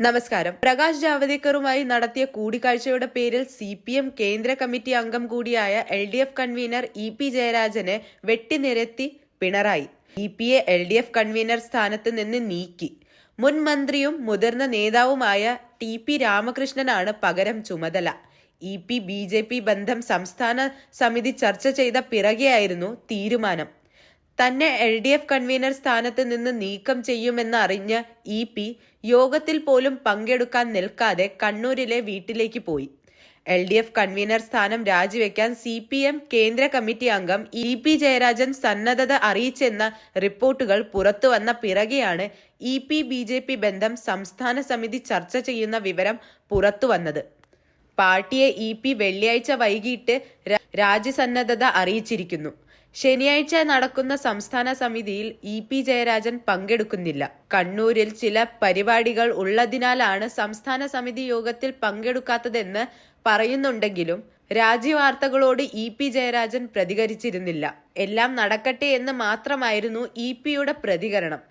നമസ്കാരം. പ്രകാശ് ജാവദേക്കറുമായി നടത്തിയ കൂടിക്കാഴ്ചയുടെ പേരിൽ സി പി എം കേന്ദ്ര കമ്മിറ്റി അംഗം കൂടിയായ L D F convener E P ജയരാജനെ വെട്ടിനിരത്തി Pinarayi. E P A L D F convener സ്ഥാനത്ത് നിന്ന് നീക്കി. മുൻ മന്ത്രിയും മുതിർന്ന നേതാവുമായ ടി പി രാമകൃഷ്ണനാണ് പകരം ചുമതല. E P B J P ബന്ധം സംസ്ഥാന സമിതി ചർച്ച ചെയ്ത പിറകെയായിരുന്നു തീരുമാനം. തന്നെ എൽ ഡി എഫ് കൺവീനർ സ്ഥാനത്ത് നിന്ന് നീക്കം ചെയ്യുമെന്ന് അറിഞ്ഞ് ഇ പി യോഗത്തിൽ പോലും പങ്കെടുക്കാൻ നിൽക്കാതെ കണ്ണൂരിലെ വീട്ടിലേക്ക് പോയി. എൽ ഡി എഫ് കൺവീനർ സ്ഥാനം രാജിവെക്കാൻ സി പി എം കേന്ദ്ര കമ്മിറ്റി അംഗം ഇ പി ജയരാജൻ സന്നദ്ധത അറിയിച്ചെന്ന റിപ്പോർട്ടുകൾ പുറത്തുവന്ന പിറകെയാണ് E P B J P ബന്ധം സംസ്ഥാന സമിതി ചർച്ച ചെയ്യുന്ന വിവരം പുറത്തുവന്നത് പാർട്ടിയെ ഇ പി വെള്ളിയാഴ്ച വൈകിട്ട് രാജ്യസന്നദ്ധത അറിയിച്ചിരിക്കുന്നു. ശനിയാഴ്ച നടക്കുന്ന സംസ്ഥാന സമിതിയിൽ ഇ പി ജയരാജൻ പങ്കെടുക്കുന്നില്ല. കണ്ണൂരിൽ ചില പരിപാടികൾ ഉള്ളതിനാലാണ് സംസ്ഥാന സമിതി യോഗത്തിൽ പങ്കെടുക്കാത്തതെന്ന് പറയുന്നുണ്ടെങ്കിലും രാജ്യവാർത്തകളോട് ഇ പി ജയരാജൻ പ്രതികരിച്ചിരുന്നില്ല. എല്ലാം നടക്കട്ടെ എന്ന് മാത്രമായിരുന്നു ഇ പിയുടെ പ്രതികരണം.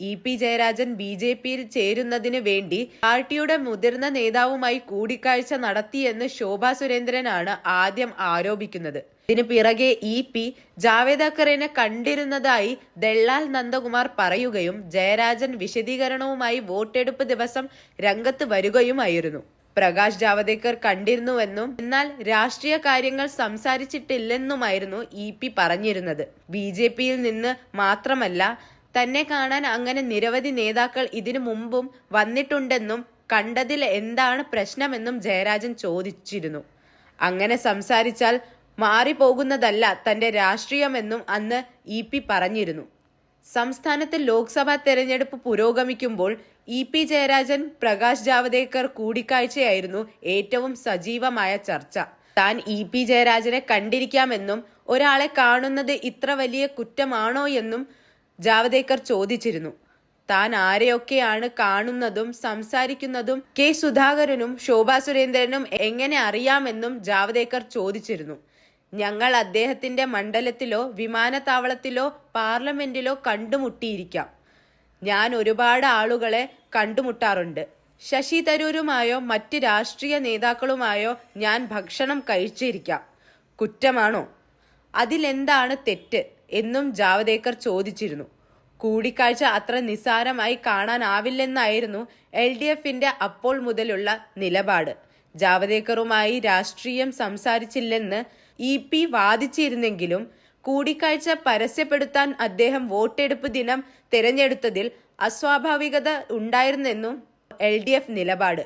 E P Jayarajan B J പിയിൽ ചേരുന്നതിന് വേണ്ടി പാർട്ടിയുടെ മുതിർന്ന നേതാവുമായി കൂടിക്കാഴ്ച നടത്തിയെന്ന് ശോഭാ സുരേന്ദ്രനാണ് ആദ്യം ആരോപിക്കുന്നത്. ഇതിന് പിറകെ ഇ പി ജാവേദ് അക്കറിനെ കണ്ടിരുന്നതായി ദള്ളാൽ നന്ദകുമാർ പറയുകയും ജയരാജൻ വിശദീകരണവുമായി വോട്ടെടുപ്പ് ദിവസം രംഗത്ത് വരികയുമായിരുന്നു. പ്രകാശ് ജാവദേക്കർ കണ്ടിരുന്നുവെന്നും എന്നാൽ രാഷ്ട്രീയ കാര്യങ്ങൾ സംസാരിച്ചിട്ടില്ലെന്നുമായിരുന്നു ഇ പി പറഞ്ഞിരുന്നത്. ബി ജെ പിയിൽ നിന്ന് മാത്രമല്ല തന്നെ കാണാൻ അങ്ങനെ നിരവധി നേതാക്കൾ ഇതിനു മുമ്പും വന്നിട്ടുണ്ടെന്നും കണ്ടതിൽ എന്താണ് പ്രശ്നമെന്നും ജയരാജൻ ചോദിച്ചിരുന്നു. അങ്ങനെ സംസാരിച്ചാൽ മാറിപ്പോകുന്നതല്ല തന്റെ രാഷ്ട്രീയമെന്നും അന്ന് ഇ പി പറഞ്ഞിരുന്നു. സംസ്ഥാനത്ത് ലോക്സഭാ തെരഞ്ഞെടുപ്പ് പുരോഗമിക്കുമ്പോൾ ഇ പി ജയരാജൻ പ്രകാശ് ജാവദേക്കർ കൂടിക്കാഴ്ചയായിരുന്നു ഏറ്റവും സജീവമായ ചർച്ച. താൻ ഇ പി ജയരാജനെ കണ്ടിരിക്കാമെന്നും ഒരാളെ കാണുന്നത് ഇത്ര വലിയ കുറ്റമാണോ എന്നും ജാവദേക്കർ ചോദിച്ചിരുന്നു. താൻ ആരെയൊക്കെയാണ് കാണുന്നതും സംസാരിക്കുന്നതും കെ സുധാകരനും ശോഭാ സുരേന്ദ്രനും എങ്ങനെ അറിയാമെന്നും ജാവദേക്കർ ചോദിച്ചിരുന്നു. ഞങ്ങൾ അദ്ദേഹത്തിന്റെ മണ്ഡലത്തിലോ വിമാനത്താവളത്തിലോ പാർലമെന്റിലോ കണ്ടുമുട്ടിയിരിക്കാം. ഞാൻ ഒരുപാട് ആളുകളെ കണ്ടുമുട്ടാറുണ്ട്. ശശി തരൂരുമായോ മറ്റ് രാഷ്ട്രീയ നേതാക്കളുമായോ ഞാൻ ഭക്ഷണം കഴിച്ചിരിക്കാം. കുറ്റമാണോ? അതിലെന്താണ് തെറ്റ് എന്നും ജാവദേക്കർ ചോദിച്ചിരുന്നു. കൂടിക്കാഴ്ച അത്ര നിസ്സാരമായി കാണാനാവില്ലെന്നായിരുന്നു എൽ ഡി എഫിന്റെ അപ്പോൾ മുതലുള്ള നിലപാട്. ജാവദേക്കറുമായി രാഷ്ട്രീയം സംസാരിച്ചില്ലെന്ന് ഇ പി വാദിച്ചിരുന്നെങ്കിലും കൂടിക്കാഴ്ച പരസ്യപ്പെടുത്താൻ അദ്ദേഹം വോട്ടെടുപ്പ് ദിനം തിരഞ്ഞെടുത്തതിൽ അസ്വാഭാവികത ഉണ്ടായിരുന്നെന്നും എൽ ഡി എഫ് നിലപാട്.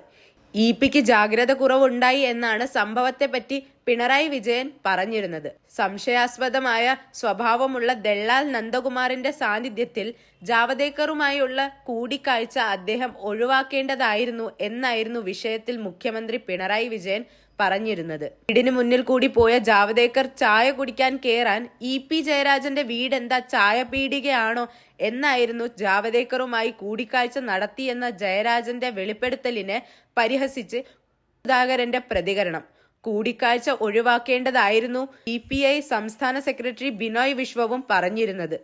ഇ പിക്ക് ജാഗ്രത കുറവുണ്ടായി എന്നാണ് സംഭവത്തെപ്പറ്റി പിണറായി വിജയൻ പറഞ്ഞിരുന്നത്. സംശയാസ്പദമായ സ്വഭാവമുള്ള ദള്ളാൽ നന്ദകുമാറിന്റെ സാന്നിധ്യത്തിൽ ജാവദേക്കറുമായുള്ള കൂടിക്കാഴ്ച അദ്ദേഹം ഒഴിവാക്കേണ്ടതായിരുന്നു എന്നായിരുന്നു വിഷയത്തിൽ മുഖ്യമന്ത്രി പിണറായി വിജയൻ പറഞ്ഞിരുന്നത്. വീടിന് മുന്നിൽ കൂടി പോയ ജാവദേക്കർ ചായ കുടിക്കാൻ കേറാൻ ഇ പി ജയരാജന്റെ വീടെന്താ ചായ പീടികയാണോ എന്നായിരുന്നു ജാവദേക്കറുമായി കൂടിക്കാഴ്ച നടത്തിയെന്ന ജയരാജന്റെ വെളിപ്പെടുത്തലിനെ പരിഹസിച്ച് സുധാകരന്റെ പ്രതികരണം. കൂടിക്കാഴ്ച ഒഴിവാക്കേണ്ടതായിരുന്നു ഇ സംസ്ഥാന സെക്രട്ടറി ബിനോയ് വിശ്വവും പറഞ്ഞിരുന്നത്.